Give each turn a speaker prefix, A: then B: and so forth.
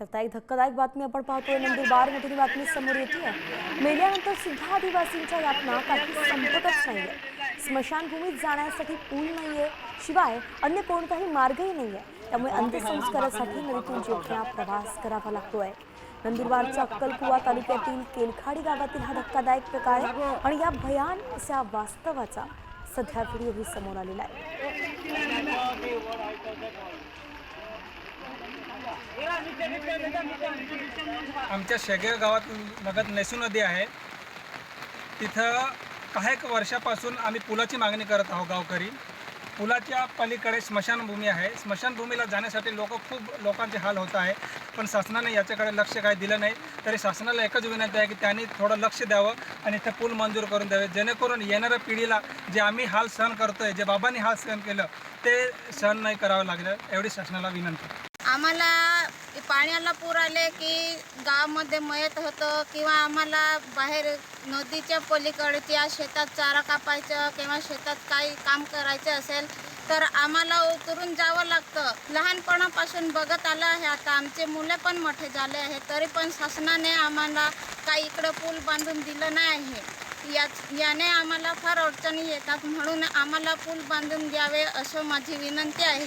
A: तर त्या एक धक्कादायक बातमी आपण पाहतोय. नंदुरबार मधून बातमी समोर येते मेल्यानंतर सुद्धा आदिवासींच्या यातना काही संपतच नाहीये स्मशानभूमीत जाण्यासाठी पूल नाहीये. शिवाय अन्य कोणताही मार्गही नाहीये. त्यामुळे अंत्यसंस्कारासाठी नदीतून जेवढा प्रवास करावा लागतोय. नंदुरबारच्या अक्कलकुवा तालुक्यातील केलखाडी गावातील हा धक्कादायक प्रकार आहे आणि या भयान अशा वास्तवाचा सध्या व्हिडिओही समोर आलेला आहे.
B: आमच्या शेगेव गावात लगत नेसू नदी आहे. तिथं काही वर्षापासून आम्ही पुलाची मागणी करत आहोत गावकरी. पुलाच्या पलीकडे स्मशानभूमी आहे. स्मशानभूमीला जाण्यासाठी लोक खूप लोकांचे हाल होत आहे. पण शासनाने याच्याकडे लक्ष काही दिलं नाही. तरी शासनाला एकच विनंती आहे की त्यांनी थोडं लक्ष द्यावं आणि इथं पूल मंजूर करून द्यावे. जेणेकरून येणाऱ्या पिढीला जे आम्ही हाल सहन करतोय जे बाबांनी हाल सहन केलं ते सहन नाही करावं लागलं एवढी शासनाला विनंती.
C: आम्हाला पाण्याला पूर आले की गावामध्ये मयत होतं किंवा आम्हाला बाहेर नदीच्या पलीकडच्या शेतात चारा कापायचं किंवा शेतात काही काम करायचं असेल तर आम्हाला उतरून जावं लागतं. लहानपणापासून बघत आलं आहे आता. आमचे मुलं पण मोठे झाले आहे तरी पण शासनाने आम्हाला काही इकडं पूल बांधून दिलं नाही. आहे या याने आम्हाला फार अडचणी येतात. म्हणून आम्हाला पूल बांधून द्यावे असं माझी विनंती आहे.